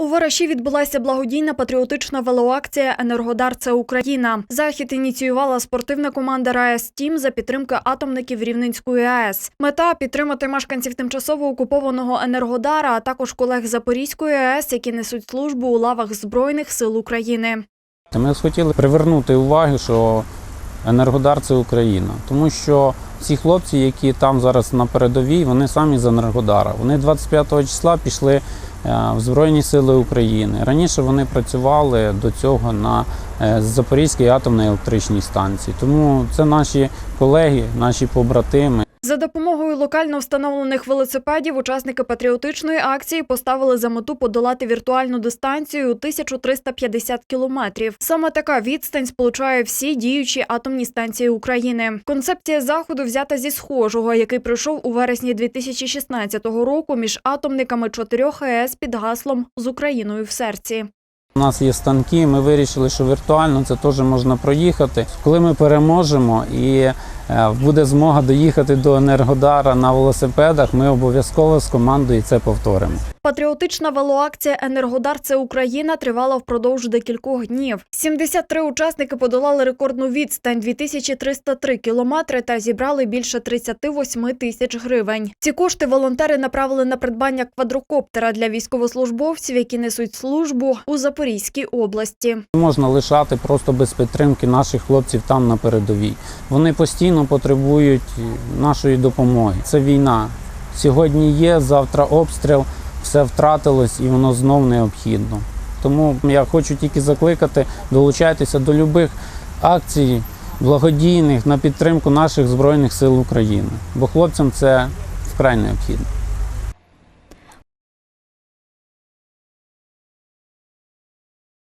У Вараші відбулася благодійна патріотична велоакція Енергодар це Україна. Захід ініціювала спортивна команда РаЕС Тім за підтримки атомників Рівненської АЕС. Мета підтримати мешканців тимчасово окупованого Енергодара, а також колег Запорізької АЕС, які несуть службу у лавах Збройних сил України. Ми хотіли привернути увагу, що Енергодар це Україна, тому що ці хлопці, які там зараз на передовій, вони самі з Енергодара. Вони 25 числа пішли в Збройні Сили України. Раніше вони працювали до цього на е, Запорізькій атомній електричній станції. Тому це наші колеги, наші побратими. За допомогою локально встановлених велосипедів учасники патріотичної акції поставили за мету подолати віртуальну дистанцію у 1350 кілометрів. Саме така відстань сполучає всі діючі атомні станції України. Концепція заходу взята зі схожого, який пройшов у вересні 2016 року між атомниками чотирьох АЕС під гаслом з Україною в серці. У нас є станки. Ми вирішили, що віртуально це теж можна проїхати. Коли ми переможемо і буде змога доїхати до Енергодара на велосипедах, ми обов'язково з командою це повторимо. Патріотична велоакція Енергодар це Україна тривала впродовж декількох днів. 73 учасники подолали рекордну відстань 2303 кілометри та зібрали більше 38 тисяч гривень. Ці кошти волонтери направили на придбання квадрокоптера для військовослужбовців, які несуть службу у Запорізькій області. Можна лишати просто без підтримки наших хлопців там на передовій. Вони постійно потребують нашої допомоги. Це війна. Сьогодні є, завтра обстріл, все втратилось і воно знов необхідно. Тому я хочу тільки закликати долучайтеся до будь-яких акцій благодійних на підтримку наших Збройних сил України. Бо хлопцям це вкрай необхідно.